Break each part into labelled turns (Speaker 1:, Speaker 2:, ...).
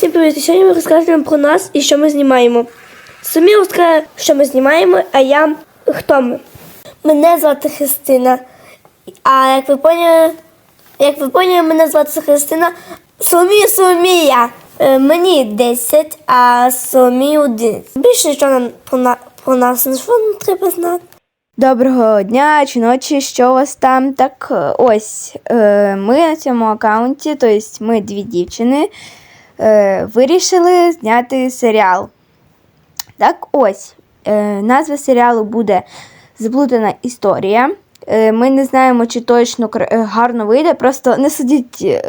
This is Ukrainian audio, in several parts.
Speaker 1: Всім привіт! Сьогодні ми розкажемо про нас і що ми знімаємо. Самі розкаже, що ми знімаємо, а я хто ми. Мене звати Христина. А як ви поняли, як ви поняли, мене звати Христина Соломія Соломія. Е, Мені 10, а Соломії 11. Більше нічого про, на, про нас не треба знати.
Speaker 2: Доброго дня чи ночі, що у вас там? Так е, ось е, ми на цьому аккаунті, тобто ми дві дівчини, е, вирішили зняти серіал. Так ось, е, назва серіалу буде Заплутана історія. Е, ми не знаємо, чи точно гарно вийде, просто не судіть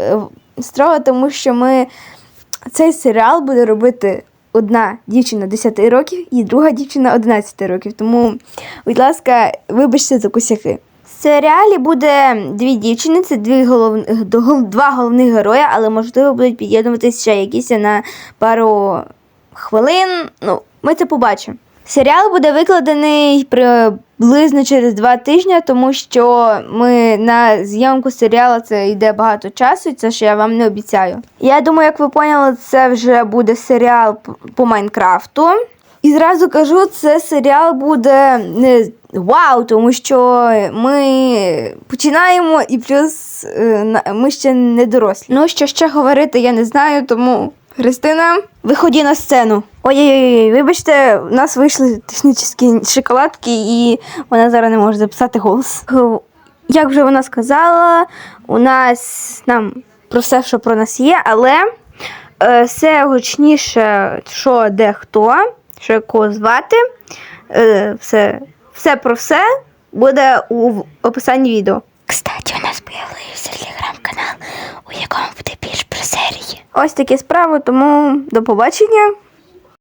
Speaker 2: строго, тому що ми цей серіал буде робити одна дівчина 10 років і друга дівчина 11 років. Тому, будь ласка, вибачте за косяки. Серіалі буде дві дівчини, це дві голов... до- два головних герої, але можливо будуть під'єднуватися ще якісь на пару хвилин. Ну, ми це побачимо. Серіал буде викладений приблизно через два тижні, тому що ми на зйомку серіалу це йде багато часу, і це ж я вам не обіцяю. Я думаю, як ви поняли, це вже буде серіал по Майнкрафту. І зразу кажу, це серіал буде не вау, тому що ми починаємо і плюс е, ми ще не дорослі. Ну, що ще говорити, я не знаю, тому Христина, виході на сцену. Ой-ой-ой, вибачте, у нас вийшли технічні шоколадки, і вона зараз не може записати голос. Як вже вона сказала, у нас нам про все, що про нас є, але е, все гучніше, що де хто, що якого звати, е, все, все про все буде у описанні відео.
Speaker 3: Кстати, у нас появився телеграм-канал, у якому буде більш про серії.
Speaker 2: Ось такі справи, тому до побачення.